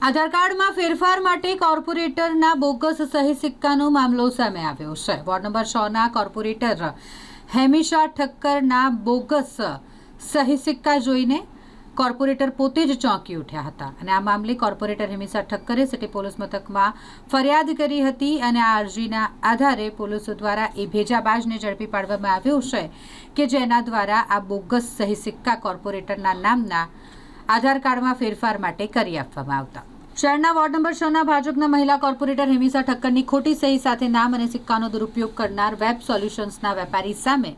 આધાર કાર્ડમાં ફેરફાર માટે કોર્પોરેટરના બોગસ સહી સિક્કાનો મામલો સામે આવ્યો છે. વોર્ડ નંબર છ ના કોર્પોરેટર હેમિશા ઠક્કરના બોગસ સહી સિક્કા જોઈને કોર્પોરેટર પોતે જ ચોંકી ઉઠ્યા હતા અને આ મામલે કોર્પોરેટર હેમિશા ઠક્કરે સિટી પોલીસ મથકમાં ફરિયાદ કરી હતી અને આ અરજીના આધારે પોલીસ દ્વારા એ ભેજાબાજને ઝડપી પાડવામાં આવ્યો છે કે જેના દ્વારા આ બોગસ સહી સિક્કા કોર્પોરેટરના નામના આધાર કાર્ડમાં ફેરફાર માટે કરી આપવામાં આવતા. શહેરના વોર્ડ નંબર છ ના ભાજપના મહિલા કોર્પોરેટર હેમિસા ઠક્કરની ખોટી સહી સાથે નામ અને સિક્કાનો દુરુપયોગ કરનાર વેબ સોલ્યુશન્સના વેપારી સામે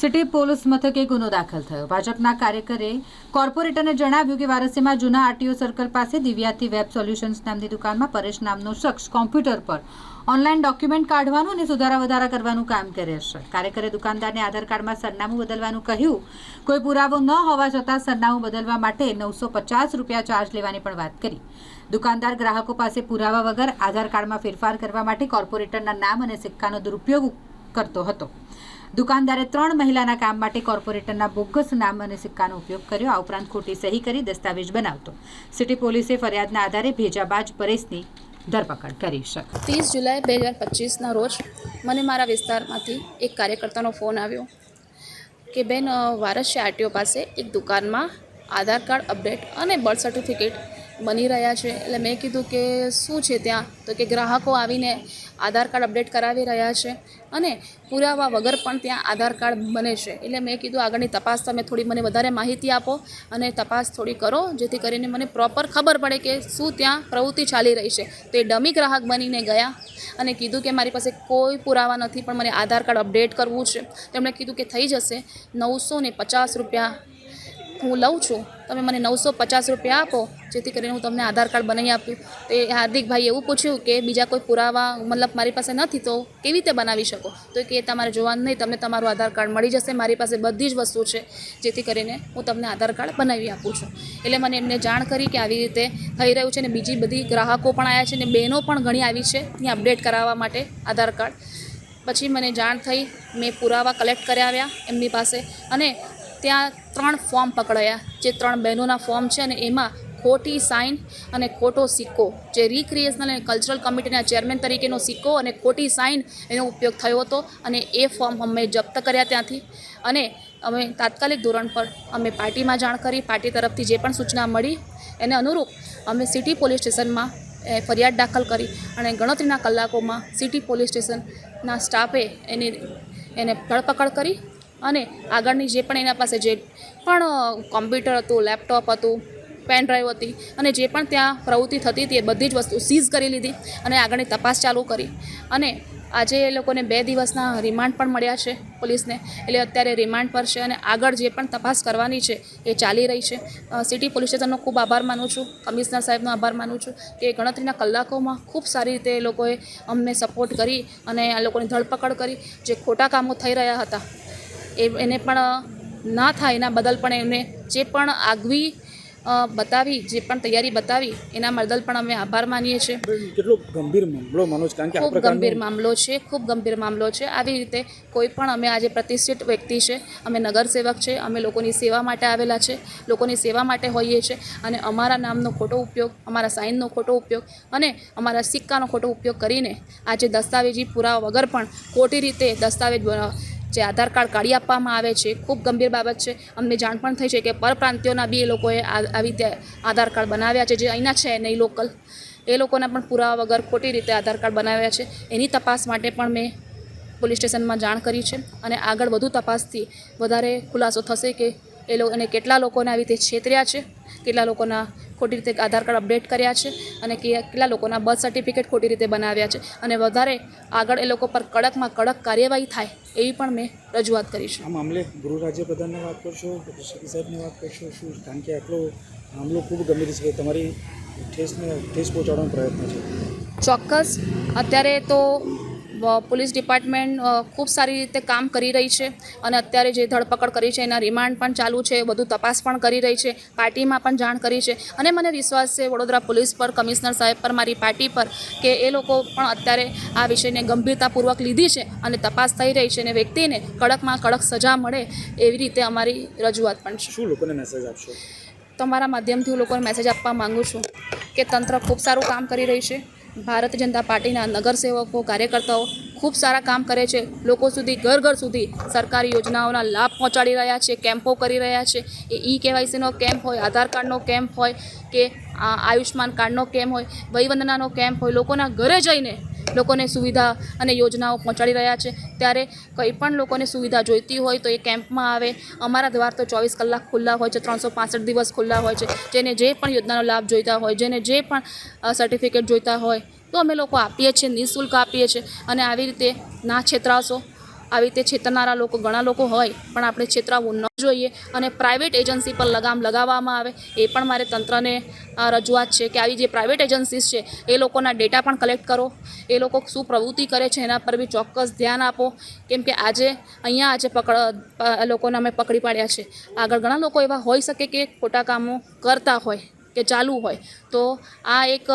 સિટી પોલીસ મથકે ગુનો દાખલ થયો. ભાજપના કાર્યકરે કોર્પોરેટરને જણાવ્યું કે વારસીમાં જૂના આરટીઓ સર્કલ પાસે દિવ્યાથી વેબ સોલ્યુશન્સ નામની દુકાનમાં પરેશ નામનો શખ્સ કોમ્પ્યુટર પર ઓનલાઈન ડોક્યુમેન્ટ કાઢવાનું અને સુધારા વધારા કરવાનું કામ કરે છે. કાર્યકરે દુકાનદારને આધાર કાર્ડમાં સરનામું બદલવાનું કહ્યું. કોઈ પુરાવો ન હોવા છતાં સરનામું બદલવા માટે નવસો પચાસ રૂપિયા ચાર્જ લેવાની પણ વાત કરી. દુકાનદાર ગ્રાહકો પાસે પુરાવા વગર આધાર કાર્ડમાં ફેરફાર કરવા માટે કોર્પોરેટરના નામ અને સિક્કાનો દુરુપયોગ કરતો હતો. દુકાનદારે ત્રણ મહિલાના કામ માટે કોર્પોરેટરના બોગસ નામ અને સિક્કાનો ઉપયોગ કર્યો. આ ઉપરાંત ખોટી સહી કરી દસ્તાવેજ બનાવતો. સિટી પોલીસે ફરિયાદના આધારે ભેજાબાજ પરેશની ધરપકડ કરી છે. ત્રીસ જુલાઈ બે હજાર પચીસના રોજ મને મારા વિસ્તારમાંથી એક કાર્યકર્તાનો ફોન આવ્યો કે, બેન વારસિયા આરટીઓ પાસે. એક દુકાનમાં આધાર કાર્ડ અપડેટ અને બર્થ સર્ટિફિકેટ બની રહ્યા છે. એટલે મેં કીધું કે શું છે ત્યાં? તો કે ગ્રાહકો આવીને આધાર કાર્ડ અપડેટ કરાવી રહ્યા છે અને પુરાવા વગર પણ ત્યાં આધાર કાર્ડ બને છે. એટલે મેં કીધું આગળની તપાસ તમે થોડી મને વધારે માહિતી આપો અને તપાસ થોડી કરો, જેથી કરીને મને પ્રોપર ખબર પડે કે શું ત્યાં પ્રવૃત્તિ ચાલી રહી છે. તો એ ડમી ગ્રાહક બનીને ગયા અને કીધું કે મારી પાસે કોઈ પુરાવા નથી, પણ મને આધાર કાર્ડ અપડેટ કરવું છે. તેમણે કીધું કે થઈ જશે નવસો ને પચાસ રૂપિયા હું લઉં છું. તમે મને નવસો પચાસ રૂપિયા આપો, જેથી કરીને હું તમને આધાર કાર્ડ બનાવી આપું. તો હાર્દિકભાઈ એવું પૂછ્યું કે બીજા કોઈ પુરાવા મતલબ મારી પાસે નથી, તો કેવી રીતે બનાવી શકો? તો કે તમારે જોવાનું નહીં, તમને તમારું આધાર કાર્ડ મળી જશે, મારી પાસે બધી જ વસ્તુ છે, જેથી કરીને હું તમને આધાર કાર્ડ બનાવી આપું છું. એટલે મને એમને જાણ કરી કે આવી રીતે થઈ રહ્યું છે ને બીજી બધી ગ્રાહકો પણ આવ્યા છે ને બહેનો પણ ઘણી આવી છે, ત્યાં અપડેટ કરાવવા માટે આધાર કાર્ડ. પછી મને જાણ થઈ, મેં પુરાવા કલેક્ટ કરાવ્યા એમની પાસે. અને ત્યાં ત્રણ ફોર્મ પકડાયા, જે ત્રણ બહેનોના ફોર્મ છે અને એમાં ખોટી સાઇન અને ખોટો સિક્કો. જે રિક્રિએશનલ અને કલ્ચરલ કમિટીના ચેરમેન તરીકેનો સિક્કો અને ખોટી સાઇન એનો ઉપયોગ થયો હતો અને એ ફોર્મ અમે જપ્ત કર્યા ત્યાંથી. અને અમે તાત્કાલિક ધોરણ પર અમે પાર્ટીમાં જાણ કરી, પાર્ટી તરફથી જે પણ સૂચના મળી, એને અનુરૂપ અમે સિટી પોલીસ સ્ટેશનમાં ફરિયાદ દાખલ કરી અને ગણતરીના કલાકોમાં સિટી પોલીસ સ્ટેશનના સ્ટાફે એની, એને ધરપકડ કરી અને આગળની જે પણ એના પાસે જે પણ કોમ્પ્યુટર હતું લેપટોપ હતું પેન ડ્રાઈવ હતી અને જે પણ ત્યાં પ્રવૃત્તિ થતી હતી એ બધી જ વસ્તુ સીઝ કરી લીધી અને આગળની તપાસ ચાલુ કરી. અને આજે એ લોકોને બે દિવસના રિમાન્ડ પણ મળ્યા છે પોલીસને. એટલે અત્યારે રિમાન્ડ પર છે અને આગળ જે પણ તપાસ કરવાની છે એ ચાલી રહી છે. સિટી પોલીસ સ્ટેશનનો ખૂબ આભાર માનું છું. કમિશનર સાહેબનો આભાર માનું છું કે ગણતરીના કલાકોમાં ખૂબ સારી રીતે એ લોકોએ અમને સપોર્ટ કરી અને આ લોકોની ધરપકડ કરી. જે ખોટા કામો થઈ રહ્યા હતા એ એને પણ ના થાય એના બદલ પણ એમને જે પણ આગવી બતાવી જે પણ તૈયારી બતાવી એના બદલ પણ અમે આભાર માનીએ છીએ. કેટલો ગંભીર મામલો માનો કારણ કે ખૂબ ગંભીર મામલો છે ખૂબ ગંભીર મામલો છે. આવી રીતે કોઈ પણ અમે આજે પ્રતિષ્ઠિત વ્યક્તિ છે અમે નગરસેવક છે અમે લોકોની સેવા માટે આવેલા છે લોકોની સેવા માટે હોઈએ છીએ અને અમારા નામનો ખોટો ઉપયોગ અમારા સાઇનનો ખોટો ઉપયોગ અને અમારા સિક્કાનો ખોટો ઉપયોગ કરીને આજે દસ્તાવેજી પુરાવા વગર પણ ખોટી રીતે દસ્તાવેજ જે આધાર કાર્ડ કાઢી આપવામાં આવે છે, ખૂબ ગંભીર બાબત છે. અમને જાણ પણ થઈ છે કે પરપ્રાંતિઓના બી એ લોકોએ આવી રીતે આધાર કાર્ડ બનાવ્યા છે, જે અહીંના છે, નહીં લોકલ. એ લોકોના પણ પુરાવા વગર ખોટી રીતે આધાર કાર્ડ બનાવ્યા છે. એની તપાસ માટે પણ મેં પોલીસ સ્ટેશનમાં જાણ કરી છે અને આગળ વધુ તપાસથી વધારે ખુલાસો થશે કે એ લોકો અને કેટલા લોકોને આવી રીતે છેતર્યા છે કેટલા લોકોના ખોટી રીતે આધાર કાર્ડ અપડેટ કર્યા છે અને કેટલા લોકોના બર્થ સર્ટિફિકેટ ખોટી રીતે બનાવ્યા છે. અને વધારે આગળ એ લોકો પર કડકમાં કડક કાર્યવાહી થાય એવી પણ મેં રજૂઆત કરી છે. આ મામલે ગૃહ રાજ્યપ્રધાનને વાત કરશો કે કૃષિ સાહેબને વાત કરશો શું કારણ કે આટલો મામલો ખૂબ ગંભીર છે તમારી ઠેસને ઠેસ પહોંચાડવાનો પ્રયત્ન છે. ચોક્કસ. અત્યારે તો પોલીસ ડિપાર્ટમેન્ટ ખૂબ સારી રીતે કામ કરી રહી છે અને અત્યારે જે ધરપકડ કરી છે એના રિમાન્ડ પણ ચાલુ છે વધુ તપાસ પણ કરી રહી છે પાર્ટીમાં પણ જાણ કરી છે. અને મને વિશ્વાસ છે વડોદરા પોલીસ પર કમિશનર સાહેબ પર મારી પાર્ટી પર કે એ લોકો પણ અત્યારે આ વિષયને ગંભીરતાપૂર્વક લીધી છે અને તપાસ થઈ રહી છે અને વ્યક્તિને કડકમાં કડક સજા મળે એવી રીતે અમારી રજૂઆત પણ છે. શું લોકોને મેસેજ આપશો? તમારા માધ્યમથી હું લોકોને મેસેજ આપવા માગું છું કે તંત્ર ખૂબ સારું કામ કરી રહી છે. ભારતીય જનતા પાર્ટીના નગરસેવકો, કાર્યકર્તાઓ ખૂબ સારા કામ કરે છે. લોકો સુધી, ઘર ઘર સુધી સરકારી યોજનાઓના લાભ પહોંચાડી રહ્યા છે, કેમ્પો કરી રહ્યા છે. એ ઈ કેવાયસીનો કેમ્પ હોય, આધાર કાર્ડનો કેમ્પ હોય કે આ આયુષ્માન કાર્ડનો કેમ્પ હોય વયવંદનાનો કેમ્પ હોય, લોકોના ઘરે જઈને લોકોને સુવિધા અને યોજનાઓ પહોંચાડી રહ્યા છે. ત્યારે કંઈ પણ લોકોને સુવિધા જોઈતી હોય તો એ કેમ્પમાં આવે. અમારા દ્વાર તો ચોવીસ કલાક ખુલ્લા હોય છે, ત્રણસો પાસઠ દિવસ ખુલ્લા હોય છે. જેને જે પણ યોજનાનો લાભ જોઈતા હોય, જેને જે પણ સર્ટિફિકેટ જોઈતા હોય, તો અમે લોકો આપીએ છીએ, નિઃશુલ્ક આપીએ છીએ. અને આવી રીતે ના છેતરાશો. આવી રીતે છેતરનારા લોકો, ઘણા લોકો હોય, પણ આપણે છેતરાવું ન જોઈએ અને પ્રાઇવેટ એજન્સી પર લગામ લગાવવામાં આવે. એ પણ મારે તંત્રને રજૂઆત છે કે આવી જે પ્રાઇવેટ એજન્સીસ છે, એ લોકોના ડેટા પણ કલેક્ટ કરો. એ લોકો શું પ્રવૃત્તિ કરે છે એના પર બી ચોક્કસ ધ્યાન આપો. કેમ કે આજે, અહીંયા આજે પકડ લોકોને અમે પકડી પાડ્યા છે. આગળ ઘણા લોકો એવા હોઈ શકે કે ખોટા કામો કરતા હોય. કે ચાલુ હોય. તો આ એક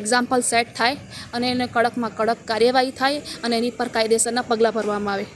એક્ઝામ્પલ સેટ થાય અને એને કડકમાં કડક કાર્યવાહી થાય અને એની પર કાયદેસરના પગલાં ભરવામાં આવે.